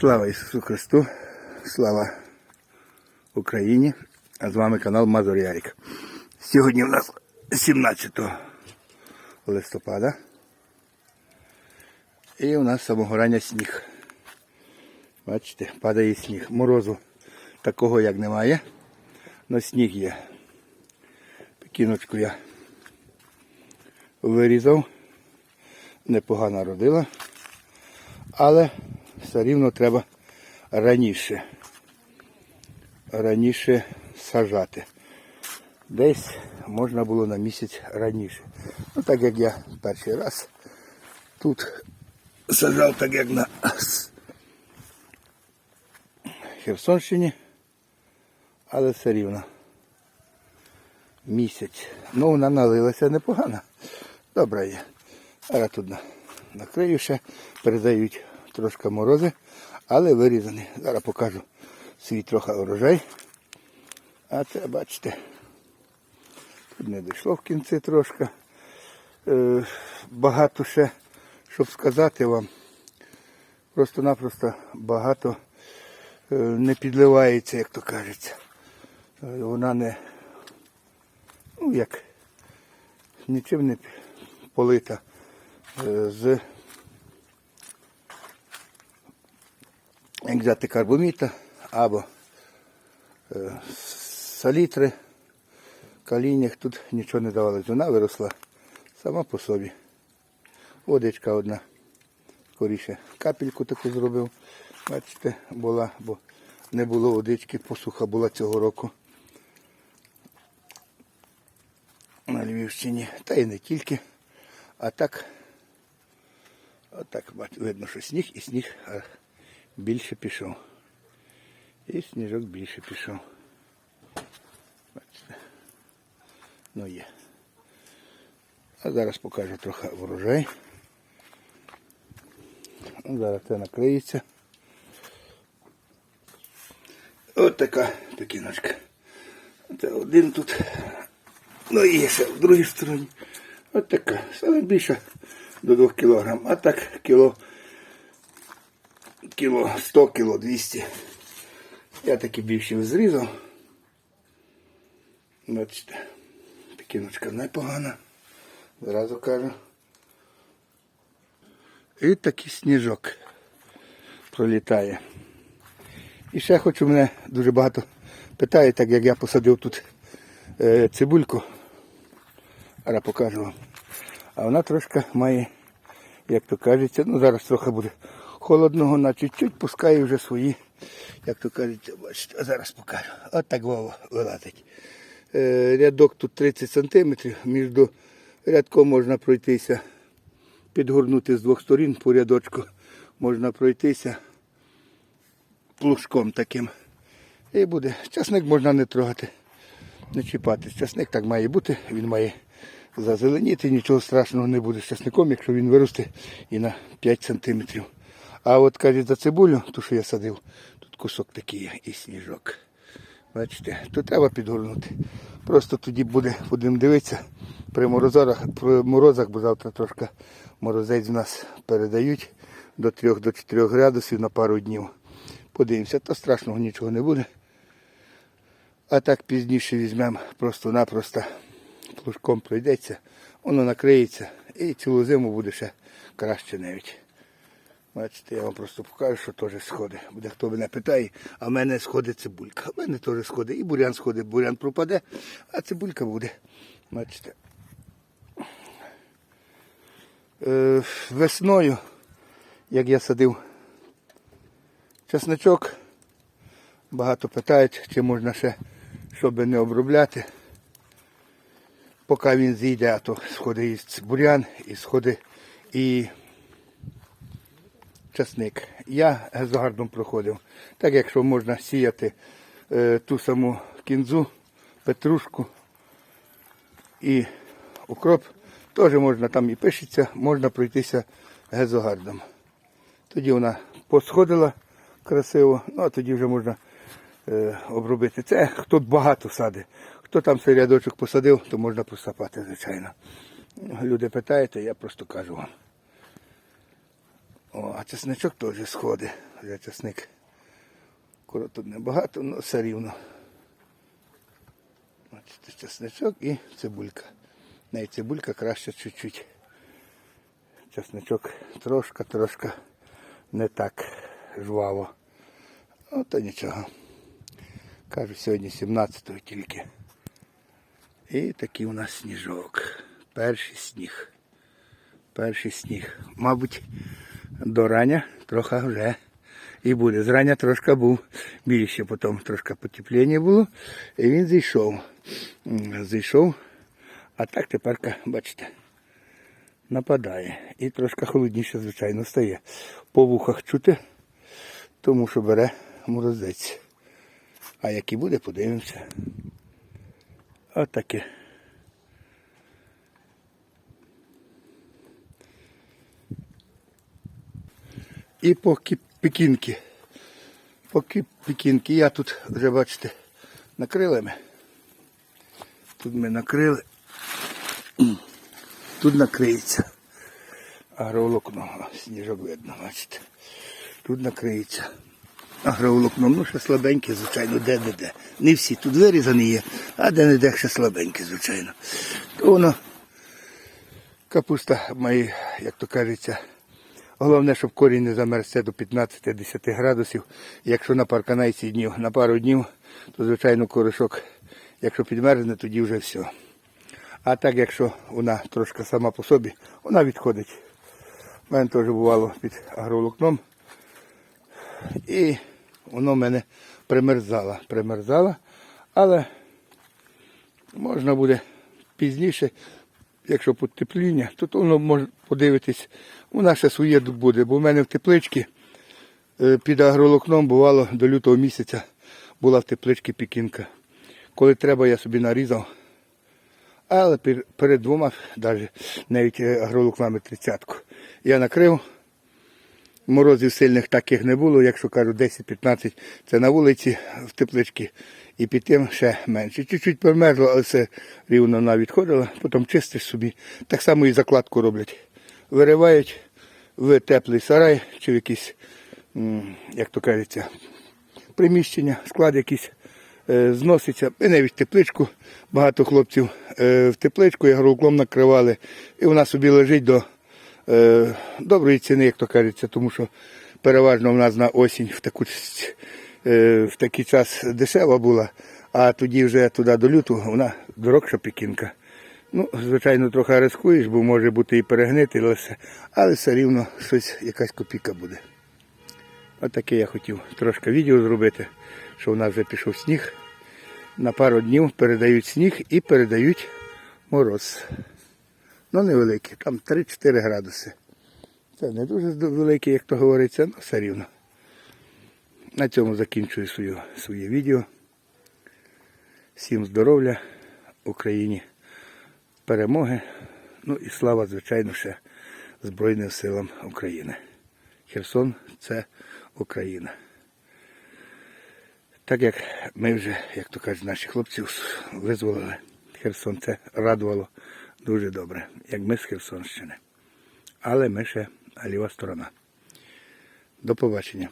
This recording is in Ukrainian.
Слава Ісусу Христу, слава Україні, а з вами канал Мазур Ярік. Сьогодні у нас 17 листопада. І у нас самого рання сніг. Бачите, падає сніг. Морозу такого як немає, але сніг є. Пекіночку я вирізав, непогано родила, але все рівно треба раніше. Раніше сажати. Десь можна було на місяць раніше. Ну так як я перший раз тут сажав, так як на Херсонщині, але все рівно. Місяць. Ну, вона налилася непогано. Добре є. Зараз тут накрию ще, передають трошки морози, але вирізані. Зараз покажу свій трохи урожай. А це, бачите, тут не дійшло в кінці трошки. Е, багато ще, щоб сказати вам. Просто-напросто багато е, не підливається, як то кажеться. Е, Вона не, ну як, нічим не полита з як карбоміта або е, салітри, калінях, тут нічого не давалось. Вона виросла сама по собі. Водичка одна. Скоріше капельку таку зробив. Бачите, була, бо не було водички, посуха була цього року. На Львівщині. Та й не тільки. А так, отак бач, видно, що сніг і сніг більше пішов. І сніжок більше пішов. Бачите. Ну є. А зараз покажу трохи врожай. Зараз це накриється. От така пекіночка. Це один тут. Ну і ще в другій стороні. От така. Саме більше до 2 кілограм. А так кіло, кіло 100, кіло 200. Я такі більші зрізав. Бачите, пекіночка непогана. Зразу кажу. І такий сніжок пролітає. І ще хочу мене дуже багато питають, так як я посадив тут е, цибульку. Зараз покажу вам. А вона трошки має, як то кажеться, ну зараз трохи буде холодного, на чуть-чуть пускає вже свої, як то кажеться, бачите, а зараз покажу. От так вилазить. Е, рядок тут 30 см, між рядком можна пройтися, підгорнути з двох сторін по рядочку, можна пройтися плужком таким. І буде. Часник можна не трогати, не чіпати. Часник так має бути, він має зазеленіти, нічого страшного не буде з часником, якщо він виросте і на 5 сантиметрів. А от кажуть за цибулю, ту, що я садив, тут кусок такий і сніжок. Бачите, то треба підгорнути. Просто тоді буде, будемо дивитися при морозах, при морозах, бо завтра трошки морозець в нас передають до 3-4 градусів на пару днів. Подивимося, то страшного нічого не буде. А так пізніше візьмемо просто-напросто плужком пройдеться, воно накриється і цілу зиму буде ще краще навіть. Бачите, я вам просто покажу, що теж сходи. Буде хто мене питає, а в мене сходить цибулька. У мене теж сходить. І бурян сходить, бурян пропаде, а цибулька буде. Бачите. Е, весною, як я садив чесночок, багато питають, чи можна ще, щоб не обробляти. Поки він зійде, а то сходить бурян, і сходить і часник. Я гезогардом проходив. Так якщо можна сіяти е, ту саму кінзу, петрушку і укроп, теж можна там і пишеться, можна пройтися гезогардом. Тоді вона посходила красиво, ну а тоді вже можна е, обробити. Це хто багато садить. Хто там цей рядочок посадив, то можна посапати, звичайно. Люди питаєте, я просто кажу вам. О, а чесничок теж сходить. Вже чесник. Кура тут небагато, але все рівно. Бачите, чесничок і цибулька. Навіть цибулька краще чуть-чуть. Чесничок трошка-трошка не так жваво. Ну, то нічого. Кажу, сьогодні 17-го тільки. І такий у нас сніжок. Перший сніг. Перший сніг. Мабуть, до рання трохи вже і буде. Зрання трошки був більше, потім трошки потепління було. І він зійшов. Зійшов. А так тепер, бачите, нападає. І трошки холодніше, звичайно, стає. По вухах чути, тому що бере морозець. А який буде, подивимося. Отаке. І поки пекінки. Поки пекінки. Я тут вже бачите, накрили ми. Тут ми накрили. Тут накриється. Агроволокно. Сніжок видно, бачите. Тут накриється. Агроволокном, ну ще слабеньке, звичайно, де-де-де. Не всі тут вирізані є, а де-не-де ще слабеньке, звичайно. То воно капуста має, як то кажеться, головне, щоб корінь не замерзся до 15-10 градусів. Якщо на парканайці днів, на пару днів, то звичайно корешок, якщо підмерзне, тоді вже все. А так, якщо вона трошки сама по собі, вона відходить. У мене теж бувало під агроволокном. І воно в мене примерзало. Примерзало, але можна буде пізніше, якщо потепління, то воно може подивитись, вона ще своє буде, бо в мене в тепличці е, під агролокном бувало до лютого місяця була в тепличці пікінка. Коли треба, я собі нарізав. Але перед двома, навіть навіть е, агролукнами тридцятку, я накрив. Морозів сильних таких не було, якщо кажу 10-15, це на вулиці в тепличці. І під тим ще менше. Чуть-чуть померзло, але все рівно вона відходила, потім чистиш собі. Так само і закладку роблять. Виривають в теплий сарай чи в якийсь, як то кажеться, приміщення, склад якийсь е, зноситься. І навіть тепличку. Багато хлопців е, в тепличку ягроуклом накривали. І вона собі лежить до е, доброї ціни, як то кажеться, тому що переважно в нас на осінь в, таку, в такий час дешева була, а тоді вже туди до лютого вона дорогша пекінка. Ну, звичайно, трохи рискуєш, бо може бути і перегнити, але все, рівно щось, якась копійка буде. Отаке я хотів трошки відео зробити, що в нас вже пішов сніг. На пару днів передають сніг і передають мороз. Ну, невеликий, там 3-4 градуси. Це не дуже великий, як то говориться, але все рівно. На цьому закінчую свою, своє відео. Всім здоров'я, Україні перемоги. Ну і слава, звичайно, ще Збройним силам України. Херсон це Україна. Так як ми вже, як то кажуть, наші хлопці визволили Херсон, це радувало дуже добре, як ми з Херсонщини. Але ми ще ліва сторона. До побачення.